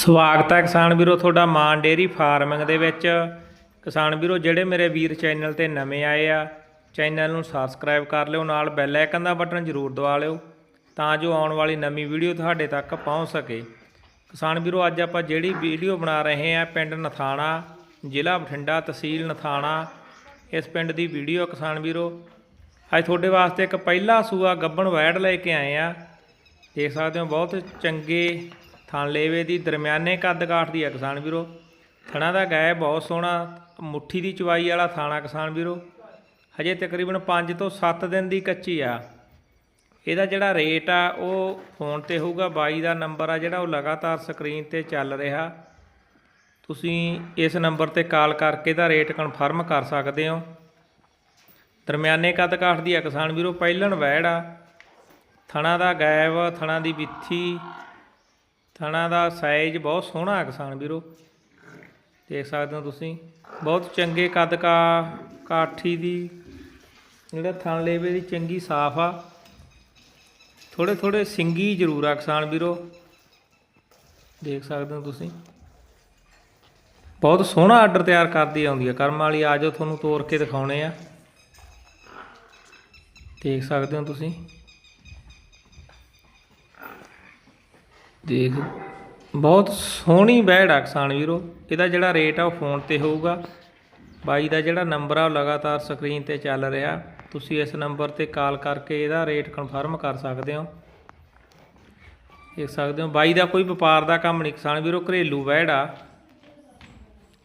ਸਵਾਗਤ ਹੈ ਕਿਸਾਨ ਵੀਰੋ, ਤੁਹਾਡਾ ਮਾਨ ਡੇਅਰੀ ਫਾਰਮਿੰਗ ਦੇ ਵਿੱਚ। ਕਿਸਾਨ ਵੀਰੋ, ਜਿਹੜੇ ਮੇਰੇ ਵੀਰ ਚੈਨਲ ਤੇ ਨਵੇਂ ਆਏ ਆ, ਚੈਨਲ ਨੂੰ ਸਬਸਕ੍ਰਾਈਬ ਕਰ ਲਿਓ, ਨਾਲ ਬੈਲ ਆਈਕਨ ਦਾ ਬਟਨ ਜ਼ਰੂਰ ਦਬਾ ਲਿਓ, ਤਾਂ ਜੋ ਆਉਣ ਵਾਲੀ ਨਵੀਂ ਵੀਡੀਓ ਤੁਹਾਡੇ ਤੱਕ ਪਹੁੰਚ ਸਕੇ। ਕਿਸਾਨ ਵੀਰੋ, ਅੱਜ ਆਪਾਂ ਜਿਹੜੀ ਵੀਡੀਓ ਬਣਾ ਰਹੇ ਆ ਪਿੰਡ ਨਥਾਣਾ, ਜ਼ਿਲ੍ਹਾ ਬਠਿੰਡਾ ਤਹਿਸੀਲ ਨਥਾਣਾ। ਇਸ ਪਿੰਡ ਦੀ ਵੀਡੀਓ ਕਿਸਾਨ ਵੀਰੋ। ਅੱਜ ਤੁਹਾਡੇ ਵਾਸਤੇ ਇੱਕ ਪਹਿਲਾ ਸੂਆ ਗੱਬਣ ਵੈੜ ਲੈ ਕੇ ਆਏ ਆ। ਦੇਖ ਸਕਦੇ ਹੋ, ਬਹੁਤ ਚੰਗੇ ਥਣ ਲੇਵੇ ਦੀ ਦਰਮਿਆਨੇ ਕੱਦ ਕਾਠ ਦੀ ਆ ਕਿਸਾਨ ਵੀਰੋ। ਥਣਾ ਦਾ ਗਾਇ ਬਹੁਤ ਸੋਹਣਾ, ਮੁੱਠੀ ਦੀ ਚਵਾਈ ਵਾਲਾ ਥਾਣਾ ਕਿਸਾਨ ਵੀਰੋ। ਹਜੇ ਤਕਰੀਬਨ 5 ਤੋਂ 7 ਦਿਨ ਦੀ ਕੱਚੀ ਆ। ਇਹਦਾ ਜਿਹੜਾ ਰੇਟ ਆ, ਉਹ ਫੋਨ ਤੇ ਹੋਊਗਾ, ਬਾਈ ਦਾ ਨੰਬਰ ਆ ਜਿਹੜਾ, ਉਹ ਲਗਾਤਾਰ ਸਕਰੀਨ ਤੇ ਚੱਲ ਰਿਹਾ। ਤੁਸੀਂ ਇਸ ਨੰਬਰ ਤੇ ਕਾਲ ਕਰਕੇ ਦਾ ਰੇਟ ਕਨਫਰਮ ਕਰ ਸਕਦੇ ਹੋ। ਦਰਮਿਆਨੇ ਕੱਦ ਕਾਠ ਦੀ ਆ ਕਿਸਾਨ ਵੀਰੋ, ਪਹਿਲਣ ਵੈੜ ਆ। ਥਣਾ ਦਾ ਗਾਇਬ ਥਣਾ ਦੀ ਵਿੱਥੀ ਥਣਾ ਦਾ ਸਾਈਜ਼ ਬਹੁਤ ਸੋਹਣਾ ਹੈ ਕਿਸਾਨ ਵੀਰੋ। ਦੇਖ ਸਕਦੇ ਹੋ ਤੁਸੀਂ। ਬਹੁਤ ਚੰਗੇ ਕੱਦ ਕਾ ਕਾਠੀ ਦੀ, ਜਿਹੜਾ ਥਣ ਲੇਵੇ ਦੀ ਚੰਗੀ ਸਾਫ਼ ਆ। ਥੋੜੇ ਥੋੜੇ ਸਿੰਗੀ ਜ਼ਰੂਰ ਆ ਕਿਸਾਨ ਵੀਰੋ। ਦੇਖ ਸਕਦੇ ਹੋ ਤੁਸੀਂ। ਬਹੁਤ ਸੋਹਣਾ ਆਰਡਰ ਤਿਆਰ ਕਰਦੀ ਆਉਂਦੀ ਆ। ਕਰਮ ਵਾਲੀ ਆ ਜਾਓ, ਤੁਹਾਨੂੰ ਤੋੜ ਕੇ ਦਿਖਾਉਣੇ ਆ। ਦੇਖ ਸਕਦੇ ਹੋ ਤੁਸੀਂ। ਦੇਖ। ਬਹੁਤ ਸੋਹਣੀ ਬੈੜ ਆ ਕਿਸਾਨ ਵੀਰੋ। ਇਹਦਾ ਜਿਹੜਾ ਰੇਟ ਆ ਉਹ ਫੋਨ ਤੇ ਹੋਊਗਾ। ਬਾਈ ਦਾ ਜਿਹੜਾ ਨੰਬਰ ਆ ਉਹ ਲਗਾਤਾਰ ਸਕਰੀਨ ਤੇ ਚੱਲ ਰਿਹਾ। ਤੁਸੀਂ ਇਸ ਨੰਬਰ ਤੇ ਕਾਲ ਕਰਕੇ ਇਹਦਾ ਰੇਟ ਕਨਫਰਮ ਕਰ ਸਕਦੇ ਹੋ। ਦੇਖ ਸਕਦੇ ਹੋ, ਬਾਈ ਦਾ ਕੋਈ ਵਪਾਰ ਦਾ ਕੰਮ ਨਹੀਂ ਕਿਸਾਨ ਵੀਰੋ, ਘਰੇਲੂ ਬੈੜ ਆ।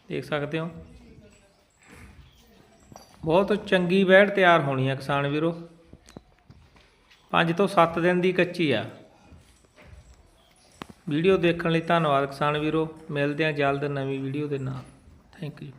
ਦੇਖ ਸਕਦੇ ਹੋ। ਬਹੁਤ ਚੰਗੀ ਬੈੜ ਤਿਆਰ ਹੋਣੀ ਆ ਕਿਸਾਨ ਵੀਰੋ। 5 ਤੋਂ 7 ਦਿਨ ਦੀ ਕੱਚੀ ਆ। ਵੀਡੀਓ ਦੇਖਣ ਲਈ ਧੰਨਵਾਦ ਕਿਸਾਨ ਵੀਰੋ। ਮਿਲਦੇ ਹਾਂ ਜਲਦ ਨਵੀਂ ਵੀਡੀਓ ਦੇ ਨਾਲ। Thank you